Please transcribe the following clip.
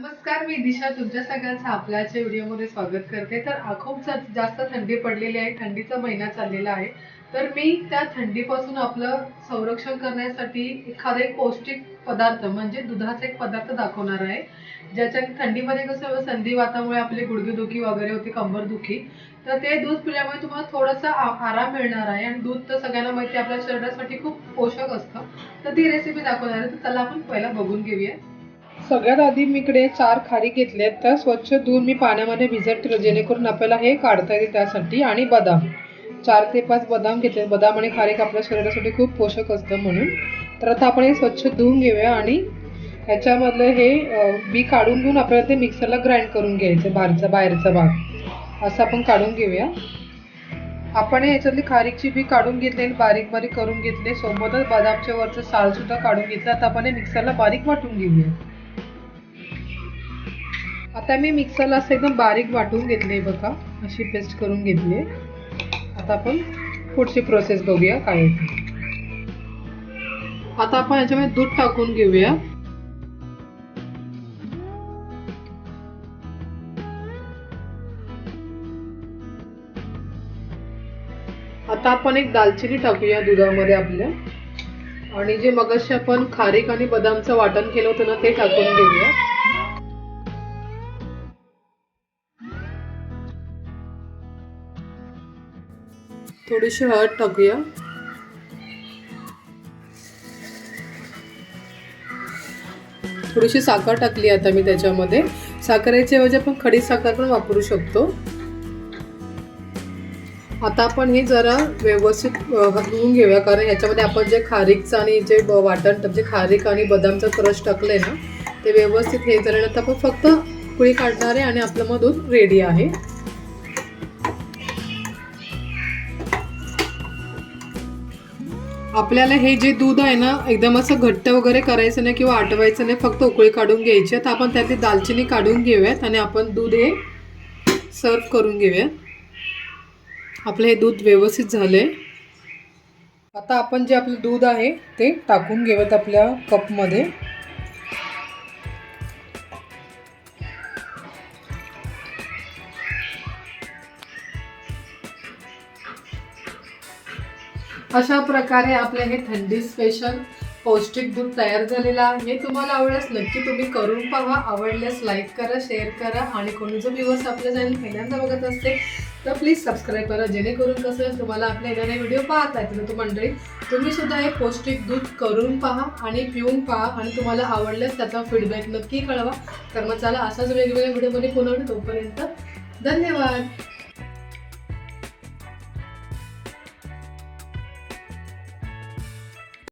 नमस्कार मी दिशा. तुमच्या सगळ्यांचं आपल्याच्या व्हिडिओमध्ये स्वागत करते. तर खूप जास्त थंडी पडलेली आहे. थंडीचा महिना चाललेला आहे. तर मी त्या थंडीपासून आपलं संरक्षण करण्यासाठी एखादा एक पौष्टिक पदार्थ म्हणजे दुधाचा एक पदार्थ दाखवणार आहे. ज्याच्या थंडीमध्ये कसं संधिवातामुळे आपली गुडघेदुखी वगैरे होती कंबरदुखी. तर ते दूध पिल्यामुळे तुम्हाला थोडासा आराम मिळणार आहे. आणि दूध तर सगळ्यांना माहिती आहे, आपल्या शरीरासाठी खूप पोषक असतं. तर ती रेसिपी दाखवणार आहे. तर त्याला आपण पहिला बघून घेऊया. सगळ्यात आधी मी इकडे चार खारी घेतले आहेत. तर स्वच्छ दूध मी पाण्यामध्ये भिजत जेणेकरून आपल्याला हे काढता येईल त्यासाठी. आणि बदाम. चार ते पाच बदाम घेतले बदाम आणि खारीक आपल्या शरीरासाठी खूप पोषक असतं म्हणून. तर आता आपण हे स्वच्छ धुवून घेऊया आणि ह्याच्यामधलं हे बी काढून घेऊन आपल्याला ते मिक्सरला ग्राइंड करून घ्यायचं बाहेरचा बाहेरचा भाग. असं आपण काढून घेऊया. आपण याच्यातली खारीकची बी काढून घेतली आणि बारीक बारीक करून घेतले. सोबतच बदामच्या वरचं साल सुद्धा काढून घेतलं. आता आपण हे मिक्सरला बारीक वाटून घेऊया. आता मी मिक्सरला असं एकदम बारीक वाटून घेतले बघा. अशी पेस्ट करून घेतली आता आपण पुढची प्रोसेस बघूया काय आता आपण याच्यामध्ये दूध टाकून घेऊया. आता आपण एक दालचिनी टाकूया दुधामध्ये आपल्या. आणि जे मगाशी आपण खारीक आणि बदामचं वाटण केलं होतं ना ते टाकून घेऊया. थोडीशी हळद टाकूया. थोडीशी साखर टाकली आता मी त्याच्यामध्ये. साखरेच्या ऐवजी आपण खडी साखर पण वापरू शकतो. आता आपण हे जरा व्यवस्थित हलवून घेऊया कारण ह्याच्यामध्ये आपण जे खारीकचं आणि जे वाटण जे खारीक आणि बदामचं क्रश टाकलंय ना ते व्यवस्थित हे झाल्यानंतर आपण फक्त पुळी काढणार आहे आणि आपलं मधून रेडी आहे. आपल्याला हे जे दूध आहे ना एकदम असं घट्ट वगैरे करायचं नाही किंवा आटवायचं नाही फक्त उकळी काढून घ्यायची आहे. तर आपण त्यातली दालचिनी काढून घेऊयात आणि आपण दूध हे सर्व करून घेऊयात. आपलं हे दूध व्यवस्थित झालं आहे आता आपण जे आपलं दूध आहे ते टाकून घेऊयात आपल्या कपमध्ये. अशा प्रकारे आपले हे थंडी स्पेशल पौष्टिक दूध तयार झालेलं आहे. हे तुम्हाला आवडल्यास नक्की तुम्ही करून पहा. आवडल्यास लाईक करा शेअर करा आणि कोणी जो दिवस आपल्या चॅनल पहिल्यांदा बघत असते तर प्लीज सबस्क्राईब करा. जेणेकरून कसं तुम्हाला आपल्या येणारे व्हिडिओ पाहता येतील. तर मंडळी तुम्ही सुद्धा हे पौष्टिक दूध करून पहा आणि पिऊन पहा आणि तुम्हाला आवडल्यास त्याचा फीडबॅक नक्की कळवा. तर मग चला असाच वेगवेगळ्या व्हिडिओमध्ये पुन्हा तोपर्यंत धन्यवाद.